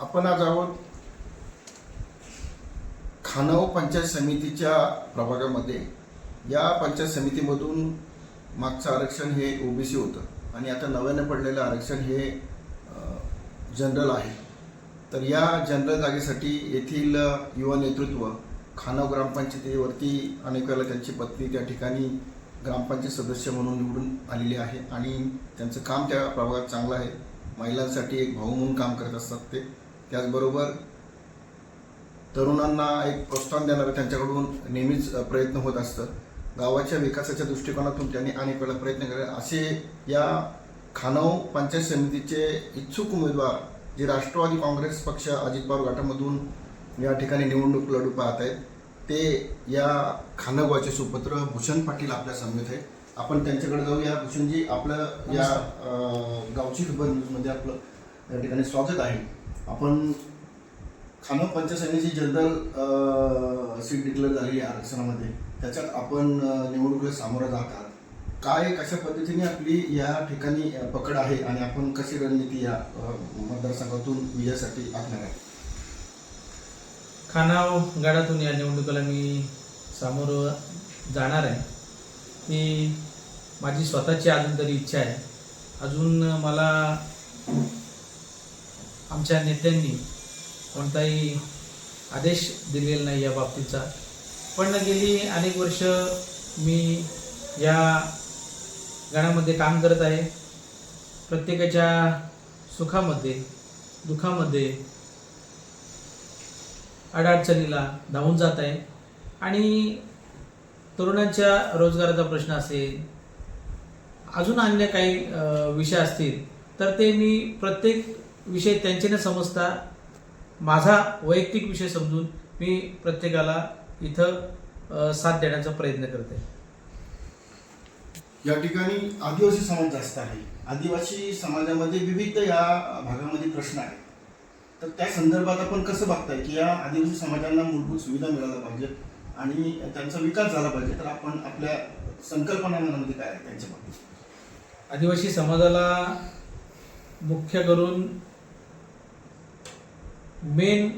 आपण आज आहोत खानाव पंचायत समितीच्या प्रभागामध्ये. या पंचायत समितीमधून मागचं आरक्षण हे ओबीसी होतं. आणि आता नव्यानं पडलेलं आरक्षण हे जनरल आहे. तर या जनरल जागेसाठी येथील युवा नेतृत्व खानाव ग्रामपंचायतीवरती अनेक वेळेला त्यांची पत्नी त्या ठिकाणी ग्रामपंचायत सदस्य म्हणून निवडून आलेली आहे. आणि त्यांचं काम त्या प्रभागात चांगलं आहे. महिलांसाठी एक भाऊ म्हणून काम करत असतात ते. त्याचबरोबर तरुणांना एक प्रोत्साहन देणारं त्यांच्याकडून नेहमीच प्रयत्न होत असतं. गावाच्या विकासाच्या दृष्टिकोनातून त्यांनी अनेक वेळा प्रयत्न केले. असे या खानाव पंचायत समितीचे इच्छुक उमेदवार जे राष्ट्रवादी काँग्रेस पक्ष अजित पवार गटामधून या ठिकाणी निवडणूक लढू पाहत आहेत ते या खानागावचे सुपुत्र भूषण पाटील आपल्या समेत आहे आपण त्यांच्याकडे जाऊया. भूषणजी आपलं या गावची खबर न्यूजमध्ये आपलं या ठिकाणी स्वागत आहे. आपण खानव पंचायत समितीची जनरल सीट डिक्लेअर झाली आहे आरक्षणामध्ये. त्याच्यात आपण निवडणुकीला सामोरं जात आहात. काय कशा पद्धतीने आपली या ठिकाणी पकड आहे आणि आपण कशी रणनीती या मतदारसंघातून विजयासाठी आखणार आहे? खानाव गडातून या निवडणुकीला मी सामोरं जाणार आहे. ही माझी स्वतःची अजून तरी इच्छा आहे. अजून मला आमच्या नेत्यांनी कोणताही आदेश दिलेला नाही या बाबतीचा. पण गेली अनेक वर्ष मी या गणामध्ये काम करत आहे. प्रत्येकाच्या सुखामध्ये दुःखामध्ये अडचणीला धावून जात आहे. आणि तरुणांच्या रोजगाराचा प्रश्न असेल अजून अन्य काही विषय असतील तर ते मी प्रत्येक विषय त्यांचे न समजता. माझा वैयक्तिक विषय समजून मी प्रत्येकाला इथं साथ देण्याचा प्रयत्न करते. या ठिकाणी आदिवासी समाज जास्त आहे. आदिवासी समाजामध्ये विविध या भागामध्ये प्रश्न आहेत. तर त्या संदर्भात आपण कसं बघताय की या आदिवासी समाजांना मूलभूत सुविधा मिळायला पाहिजेत आणि त्यांचा विकास झाला पाहिजे? तर आपण आपल्या संकल्पना मनामध्ये काय आहे त्यांच्या बाबतीत आदिवासी समाजाला मुख्य करून मेन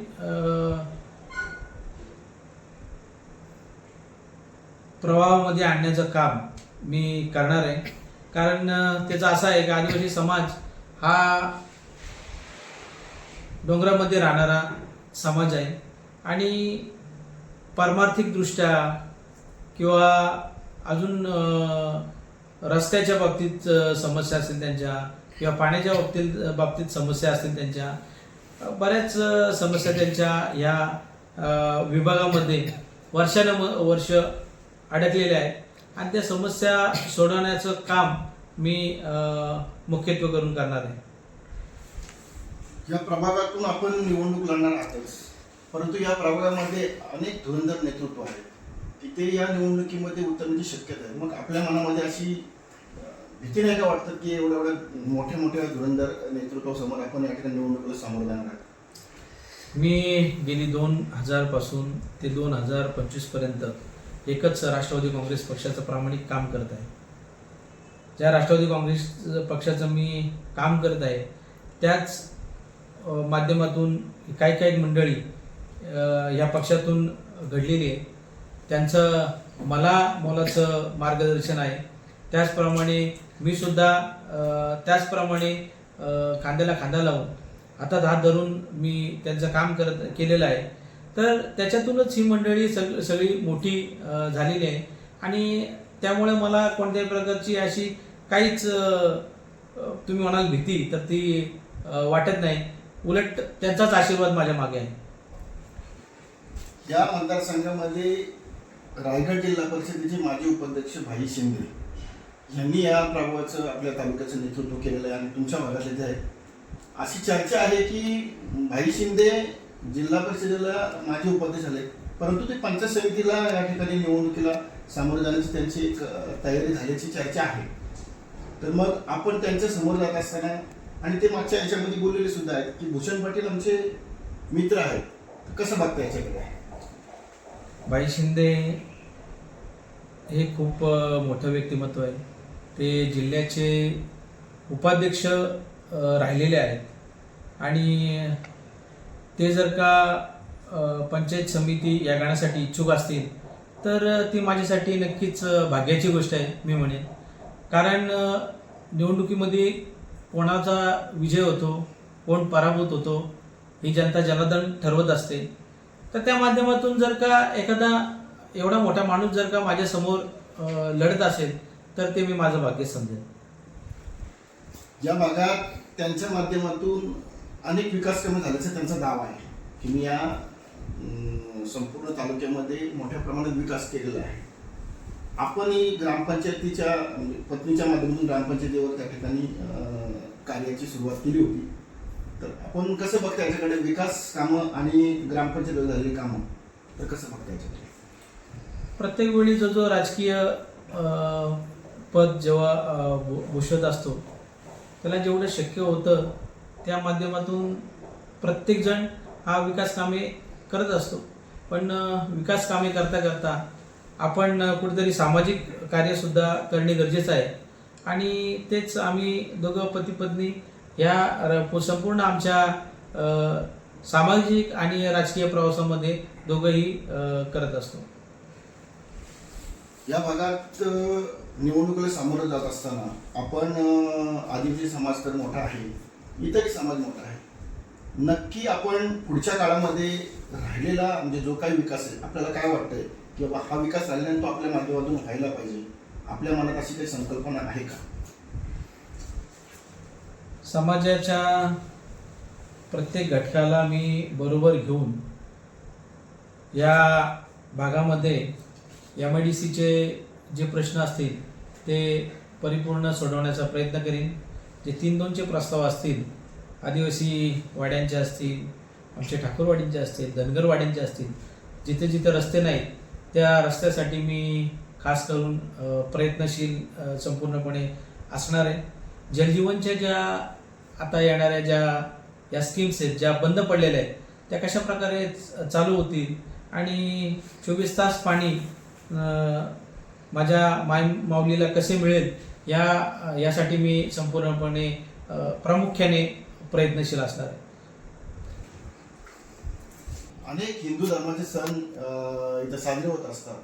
प्रवाहामध्ये आणण्याचं काम मी करणार आहे. कारण त्याचा असा आहे की आदिवासी समाज हा डोंगरामध्ये राहणारा समाज आहे. आणि पारमार्थिकदृष्ट्या किंवा अजून रस्त्याच्या बाबतीत समस्या असतील त्यांच्या किंवा पाण्याच्या बाबतीत बाबतीत समस्या असतील त्यांच्या बऱ्याच समस्या त्यांच्या या विभागामध्ये वर्षानं वर्ष अडकलेल्या आहेत. आणि त्या समस्या सोडवण्याचं काम मी मुख्यत्वे करून करणार आहे. या प्रभागातून आपण निवडणूक लढणार आहोत. परंतु या प्रभागामध्ये अनेक धुरंधर नेतृत्व आहे तिथे या निवडणुकीमध्ये उतरण्याची शक्यता आहे. मग आपल्या मनामध्ये अशी भीती नाही का वाटतं की एवढ्या एवढ्या मोठे मोठे धुरंधर नेतृत्वासमोर आपण या ठिकाणी निवडणुकीला सामोरं जाणार मी गेली दोन हजारपासून ते दोन हजार पंचवीसपर्यंत एकच राष्ट्रवादी काँग्रेस पक्षाचं प्रामाणिक काम करत आहे. ज्या राष्ट्रवादी काँग्रेस पक्षाचं मी काम करत आहे त्याच माध्यमातून काही काही मंडळी या पक्षातून घडलेली आहे. त्यांचं मला मोलाचं मार्गदर्शन आहे. त्याचप्रमाणे मी सुद्धा त्याचप्रमाणे खांद्याला खांदा लावून हातात हात धरून मी त्यांचं काम करत केलेलं आहे. तर त्याच्यातूनच ही मंडळी सग सगळी मोठी झालेली आहे. आणि त्यामुळे मला कोणत्याही प्रकारची अशी काहीच तुम्ही म्हणाल भीती तर ती वाटत नाही. उलट त्यांचाच आशीर्वाद माझ्या मागे आहे. या मतदारसंघामध्ये रायगड जिल्हा परिषदेचे माजी उपाध्यक्ष भाई शिंदे. यांनी या प्रभावाचं आपल्या तालुक्याचं नेतृत्व केलेलं आहे आणि तुमच्या भागात येथे आहे अशी चर्चा आहे की भाई शिंदे जिल्हा परिषदेला माझे उपाध्यक्ष झाले परंतु ते पंचायत समितीला या ठिकाणी निवडणुकीला सामोरे जाण्याची त्यांची एक तयारी झाल्याची चर्चा आहे. तर मग आपण त्यांच्यासमोर जात असताना आणि ते मागच्या याच्यामध्ये बोललेले सुद्धा आहेत की भूषण पाटील आमचे मित्र आहेत. कसं बघता याच्याकडे? भाई शिंदे हे खूप मोठं व्यक्तिमत्व आहे. ते जिल्ह्याचे उपाध्यक्ष राहिलेले आहेत. आणि ते जर का पंचायत समिती या गाण्यासाठी इच्छुक असतील तर ती माझ्यासाठी नक्कीच भाग्याची गोष्ट आहे मी म्हणेन. कारण निवडणुकीमध्ये कोणाचा विजय होतो कोण पराभूत होतो ही जनता जनार्दन ठरवत असते. तर त्या माध्यमातून जर का एखादा एवढा मोठा माणूस जर का माझ्यासमोर लढत असेल तर ते मी माझं भाग्य समजेन. या भागात त्यांच्या माध्यमातून अनेक विकास कामे झाल्याचा त्यांचा दावा आहे की मी या संपूर्ण तालुक्यामध्ये मोठ्या प्रमाणात विकास केलेला आहे. आपणही ग्रामपंचायतीच्या म्हणजे पत्नीच्या माध्यमातून ग्रामपंचायतीवर त्या ठिकाणी कार्याची सुरुवात केली होती. तर आपण कसं बघता याच्याकडे विकास कामं आणि ग्रामपंचायतीवर झालेली कामं? तर कसं बघता याच्याकडे? प्रत्येक वेळी जो जो राजकीय पद जेव्हा अ, असतो त्याला जेवढं शक्य होतं त्या माध्यमातून प्रत्येकजण हा विकास कामे करत असतो. पण विकास कामे करता करता आपण कुठेतरी सामाजिक कार्यसुद्धा करणे गरजेचं आहे. आणि तेच आम्ही दोघं पती पत्नी या र- संपूर्ण आमच्या सामाजिक आणि राजकीय प्रवासामध्ये दोघंही करत असतो. या भागात निवडणुकीला सामोरं जात असताना आपण आदिवासी समाज तर मोठा आहे इतरही समाज मोठा आहे. नक्की आपण पुढच्या काळामध्ये राहिलेला म्हणजे जो काही विकास आहे आपल्याला काय वाटतंय? की बाबा हा विकास झाल्याने तो आपल्या माध्यमातून व्हायला पाहिजे आपल्या मनात अशी काही संकल्पना आहे का? समाजाच्या प्रत्येक घटकाला मी बरोबर घेऊन या भागामध्ये एम आय डी सीचे जे प्रश्न असतील ते परिपूर्ण सोडवण्याचा प्रयत्न करीन. जे तीन दोनचे प्रस्ताव असतील आदिवासी वाड्यांचे असतील आमचे ठाकूरवाडींचे असतील धनगरवाड्यांचे असतील जिथे जिथे रस्ते नाहीत त्या रस्त्यासाठी मी खास करून प्रयत्नशील संपूर्णपणे असणार आहे. जलजीवनच्या ज्या आता येणाऱ्या ज्या या स्कीम्स आहेत ज्या बंद पडलेल्या आहेत त्या कशा प्रकारे चालू होतील? आणि चोवीस तास पाणी माझ्या माय माऊलीला कसे मिळेल या यासाठी मी संपूर्णपणे प्रामुख्याने प्रयत्नशील असणार आहे. अनेक हिंदू धर्माचे सण इथं साजरे होत असतात.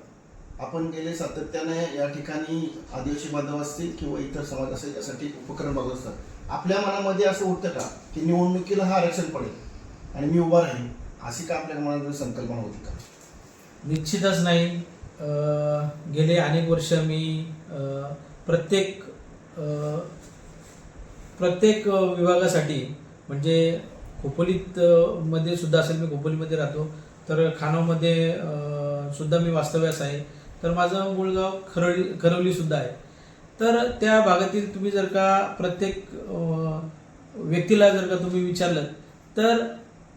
आपण गेले सातत्याने या ठिकाणी आदिवासी बांधव असतील किंवा इतर समाज असेल यासाठी उपक्रम बघत असतात. आपल्या मनामध्ये असं उठतं का की निवडणुकीला हा आरक्षण पडेल आणि मी उभा राहीन? अशी का आपल्या मनात संकल्पना होती का? निश्चितच नाही. गेले अनेक वर्ष मी प्रत्येक प्रत्येक विभागासाठी म्हणजे खोपोलीत मध्ये सुद्धा असेल मी खोपोलीमध्ये राहतो तर खानावमध्ये सुद्धा मी वास्तव्यास आहे. तर माझं मूळ गाव खरवली खरवली सुद्धा आहे. तर त्या भागातील तुम्ही जर का प्रत्येक व्यक्तीला जर का तुम्ही विचारलं तर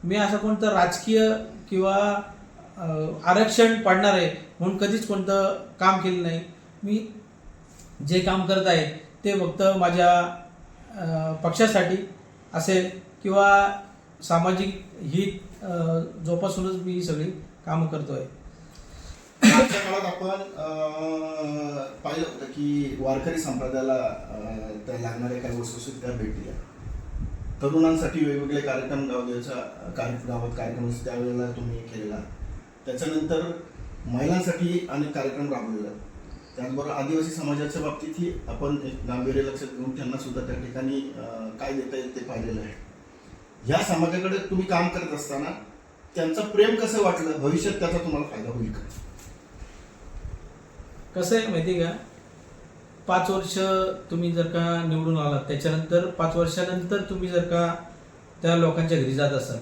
मी असं कोणता राजकीय किंवा आरक्षण पाडणार आहे म्हणून कधीच कोणतं काम केलं नाही. मी जे काम करत आहे ते फक्त माझ्या पक्षासाठी असेल किंवा सामाजिक हित जोपासूनच मी ही सगळी कामं आहे माझ्या काळात आपण पाहिलं होतं की वारकरी संप्रदायाला त्या लागणाऱ्या काही वस्तू त्या भेटल्या. तरुणांसाठी वेगवेगळे कार्यक्रम गाव द्यायचा कार्यक्रम गावात कार्यक्रम असतो, त्यावेळेला तुम्ही केलेला. त्याच्यानंतर महिलांसाठी अनेक कार्यक्रम राबवलेला त्याचबरोबर आदिवासी समाजाच्या बाबतीतही आपण एक गांभीर्य लक्षात घेऊन त्यांना सुद्धा त्या ठिकाणी काय देता येईल ते पाहिलेलं आहे. ह्या समाजाकडे तुम्ही काम करत असताना त्यांचं प्रेम कसं वाटलं? भविष्यात त्याचा तुम्हाला फायदा होईल का? कसं आहे माहिती आहे का? पाच वर्ष तुम्ही जर का निवडून आलात त्याच्यानंतर पाच वर्षानंतर तुम्ही जर का त्या लोकांच्या घरी जात असाल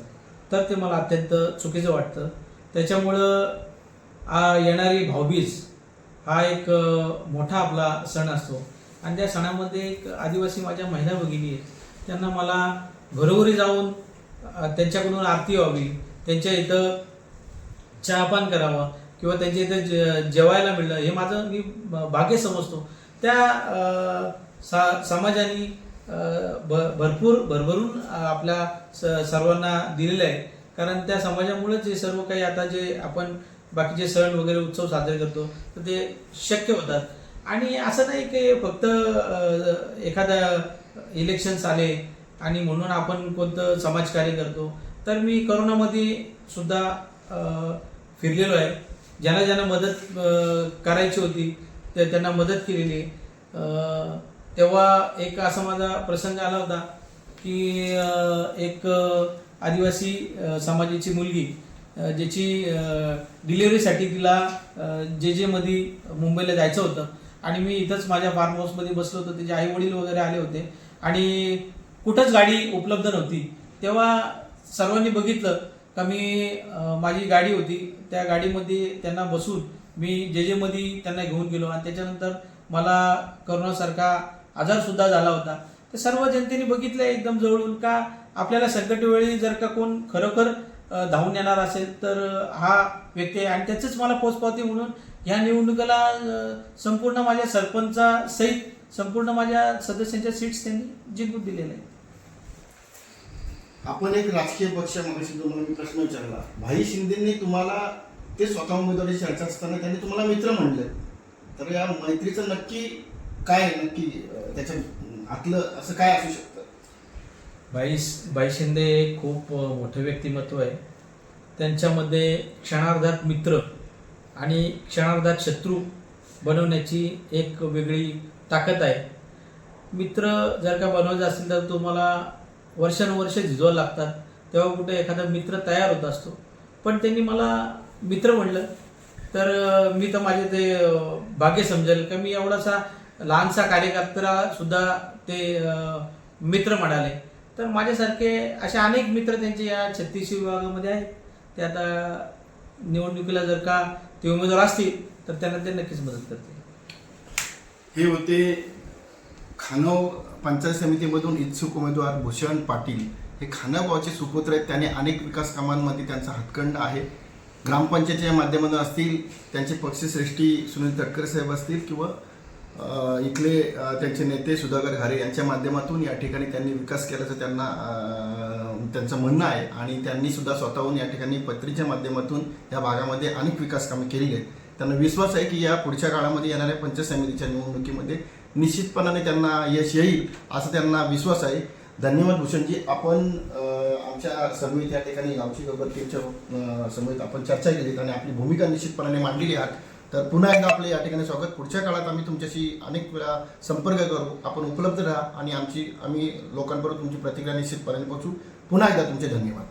तर ते मला अत्यंत चुकीचं वाटतं. त्याच्यामुळं येणारी भाऊबीज हा एक मोठा आपला सण असतो. आणि त्या सणामध्ये एक आदिवासी माझ्या महिला भगिनी आहेत. त्यांना मला घरोघरी जाऊन त्यांच्याकडून आरती व्हावी त्यांच्या इथं चहापान करावं किंवा त्यांच्या इथं जे- जेवायला मिळणं हे माझं मी भाग्य समजतो. त्या सा समाजाने भ- भरपूर भरभरून आपल्या स- सर्वांना दिलेलं आहे. कारण त्या समाजामुळेच हे सर्व काही आता जे आपण बाकीचे सण वगैरे उत्सव साजरे करतो तर ते शक्य होतात. आणि असं नाही की फक्त एखादा इलेक्शन्स आले आणि म्हणून आपण कोणतं समाजकार्य करतो. तर मी करोनामध्ये सुद्धा फिरलेलो आहे. ज्यांना ज्यांना मदत करायची होती ते त्यांना मदत केलेली तेव्हा एक असा माझा प्रसंग आला होता की एक आदिवासी समाजाची मुलगी ज्याची डिलिव्हरीसाठी तिला जे जे मध्ये मुंबईला जायचं होतं. आणि मी इथंच माझ्या फार्म हाऊसमध्ये बसलो होतो. त्याचे आई वडील वगैरे आले होते. आणि कुठंच गाडी उपलब्ध नव्हती. तेव्हा सर्वांनी बघितलं का मी माझी गाडी होती. त्या गाडीमध्ये त्यांना बसून मी जे जे मध्ये त्यांना घेऊन गेलो. आणि त्याच्यानंतर मला करोनासारखा आजारसुद्धा झाला होता. तर सर्व जनतेने बघितलं एकदम जवळून का आपल्याला संकटवेळी जर का कोण खरोखर धावून येणार असेल तर हा व्यक्ती आहे. आणि त्याचंच मला पोचपावती म्हणून ह्या निवडणुकीला संपूर्ण माझ्या सरपंचा सहित संपूर्ण माझ्या सदस्यांच्या सीट्स त्यांनी जिंकून दिलेल्या आहेत. आपण एक राजकीय पक्ष मगाशी तुम्हाला मी प्रश्न विचारला. भाई शिंदेंनी तुम्हाला ते स्वतः उमेदवारी चर्चा असताना त्यांनी तुम्हाला मित्र म्हणले. तर या मैत्रीचं नक्की काय आहे? नक्की त्याच्या आतलं असं काय असू शकतं? बाई बाई शिंदे हे खूप मोठे मोठं व्यक्तिमत्व आहे. त्यांच्यामध्ये क्षणार्धात मित्र आणि क्षणार्धात शत्रू बनवण्याची एक वेगळी ताकद आहे. मित्र जर का बनवायचा असेल तर तुम्हाला वर्षानुवर्ष झिजवावं लागतात. तेव्हा कुठे एखादा मित्र तयार होत असतो. पण त्यांनी मला मित्र म्हणलं. तर मी तर माझे ते भाग्य समजेल. का मी एवढासा लहानसा कार्यकर्ता सुद्धा ते मित्र म्हणाले. तर माझ्यासारखे असे अनेक मित्र त्यांचे या छत्तीस विभागामध्ये आहेत. ते आता निवडणुकीला जर का ते उमेदवार असतील तर त्यांना ते नक्कीच मदत करतील. हे होते खानव पंचायत समितीमधून इच्छुक उमेदवार भूषण पाटील. हे खानव गावचे सुपुत्र आहेत. त्याने अनेक विकास कामांमध्ये त्यांचा हातखंड आहे. ग्रामपंचायतीच्या माध्यमातून असतील त्यांचे पक्षश्रेष्ठी सुनील तटकरे साहेब असतील किंवा इथले त्यांचे नेते सुधाकर घारे यांच्या माध्यमातून या ठिकाणी त्यांनी विकास केल्याचं त्यांना त्यांचं म्हणणं आहे. आणि त्यांनी सुद्धा स्वतःहून या ठिकाणी पत्रीच्या माध्यमातून या भागामध्ये अनेक विकास कामे केलेली आहेत. त्यांना विश्वास आहे की या पुढच्या काळामध्ये येणाऱ्या पंचायत समितीच्या निवडणुकीमध्ये निश्चितपणाने त्यांना यश येईल असा त्यांना विश्वास आहे. धन्यवाद भूषणजी. आपण आमच्या समिती या ठिकाणी गावची गबर टीमच्या समितीत आपण चर्चा केली आणि आपली भूमिका निश्चितपणाने मांडलेली आहात. तर पुन्हा एकदा आपले या ठिकाणी स्वागत. पुढच्या काळात आम्ही तुमच्याशी अनेक वेळा संपर्क करू. आपण उपलब्ध राहा आणि आमची आम्ही लोकांबरोबर तुमची प्रतिक्रिया निश्चितपणे पोहोचू. पुन्हा एकदा तुमचे धन्यवाद.